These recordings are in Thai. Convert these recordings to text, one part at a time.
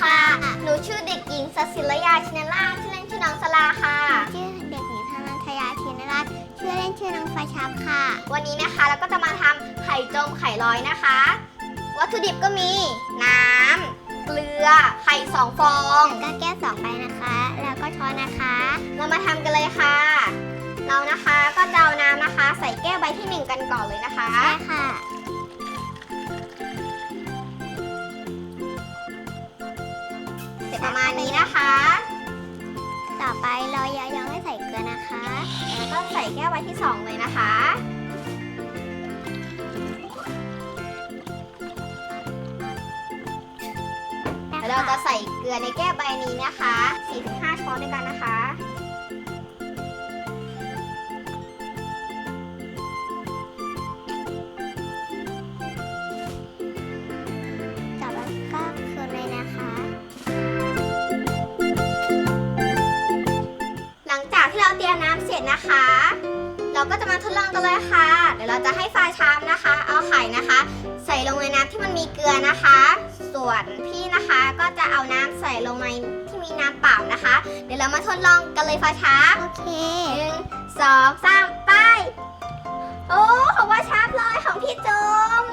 ค่ะ หนูชื่อเด็กหญิงสศิลยาชินราชชื่อเล่นชื่อน้องสลาค่ะ ชื่อเด็กหญิงธนันทยาชินรัตน์ชื่อเล่นชื่อน้องไฟชับค่ะ วันนี้นะคะเราก็จะมาทำไข่จมไข่ลอยนะคะ วัตถุดิบก็มีน้ำเกลือ ไข่สองฟองก็แก้วสองไปนะคะ แล้วก็ช้อนนะคะ เรามาทำกันเลยค่ะ เรานะคะก็จะเอาน้ำนะคะ ใส่แก้วใบที่หนึ่งกันก่อนเลยนะคะ ใช่ค่ะ ประมาณนี้นะคะ ต่อไปเรายังไม่ใส่เกลือนะคะ แล้วก็ใส่แก้วใบที่สองเลยนะคะแล้วเราจะใส่เกลือในแก้วใบนี้นะคะ 4-5 ช้อนด้วยกันนะคะ เราเตรียมน้ำเสร็จนะคะ เราก็จะมาทดลองกันเลยค่ะ เดี๋ยวเราจะให้ฟาชามนะคะ เอาไข่นะคะ ใส่ลงในน้ำที่มันมีเกลือนะคะ ส่วนพี่นะคะก็จะเอาน้ำใส่ลงในที่มีน้ำเปล่านะคะ เดี๋ยวเรามาทดลองกันเลยฟาชามโอเคหนึ่งสองสามไป โอ้ของฟ้าชามลอยของพี่จม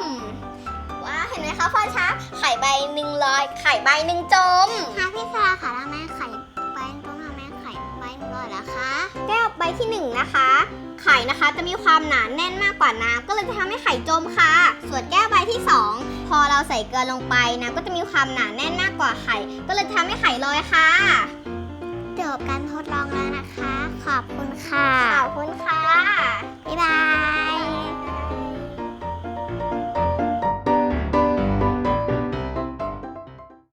ว้าเห็นไหมคะฟาชามไข่ใบหนึ่งลอยไข่ใบหนึ่งจมหาพี่สลาค่ะทำไม บที่หนึ่งนะคะไข่นะคะจะมีความหนาแน่นมากกว่าน้ำก็เลยจะทำให้ไข่จมค่ะ ส่วนแก้วใบที่สองพอเราใส่เกลือลงไปน้ำก็จะมีความหนาแน่นมากกว่าไข่ ก็เลยทำให้ไข่ลอยค่ะ จบการทดลองแล้วนะคะ ขอบคุณค่ะ ขอบคุณค่ะ